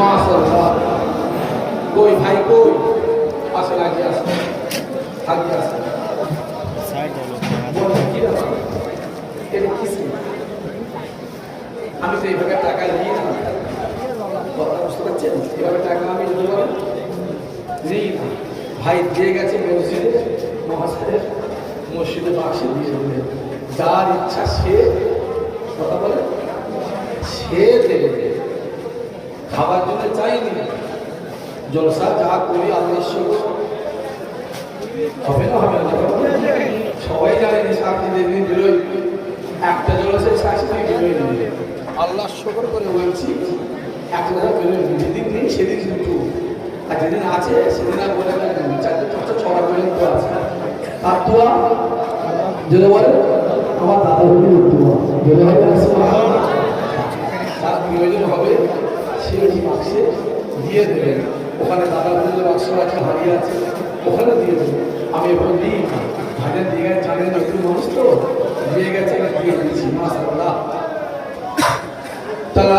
মাশাআল্লাহ কই ভাই, কই? পাশে লাগিয়ে আছে লাগিয়ে আছে আমি তো এইভাবে টাকা নিয়ে না। কথা বুঝতে পারছেন? এভাবে টাকা আমি নেই না। ভাই, দিয়ে গেছে মসজিদে। মহাসাহের মসজিদে বাসে দিয়ে দেবে যার ইচ্ছা সে কথা বলে। সে দেবে। জলসা যা করি আল্লাহ হবে না হবে না সবাই জানে যে সাক্ষী যেদিন বেরোয় একটা জলসে সাক্ষী নেবে আল্লাহ শকর করে বলছি, একটা জায়গা বেরোয় যেদিন নেই, সেদিন কিন্তু আর যেদিন আছে, সেদিন আর বলে চারটে পাঁচটা ছটা পর্যন্ত আছে। তার দোয়া? যদি বলে আমার দাদা হলি দোয়া। যদি হবে তার প্রয়োজন হবে, সে ওই বাক্সে দিয়ে দেবেন। ওখানে দাদা বুঝলে বাক্স বাক্স হারিয়ে আছে ওখানে দিয়ে দেবো। আমি এখন দিই। ভাইদের দিয়ে গেছে জানেন নতুন মানুষ তো। দিয়ে গেছে দিয়ে দিয়েছি মাসাল্লাহ তারা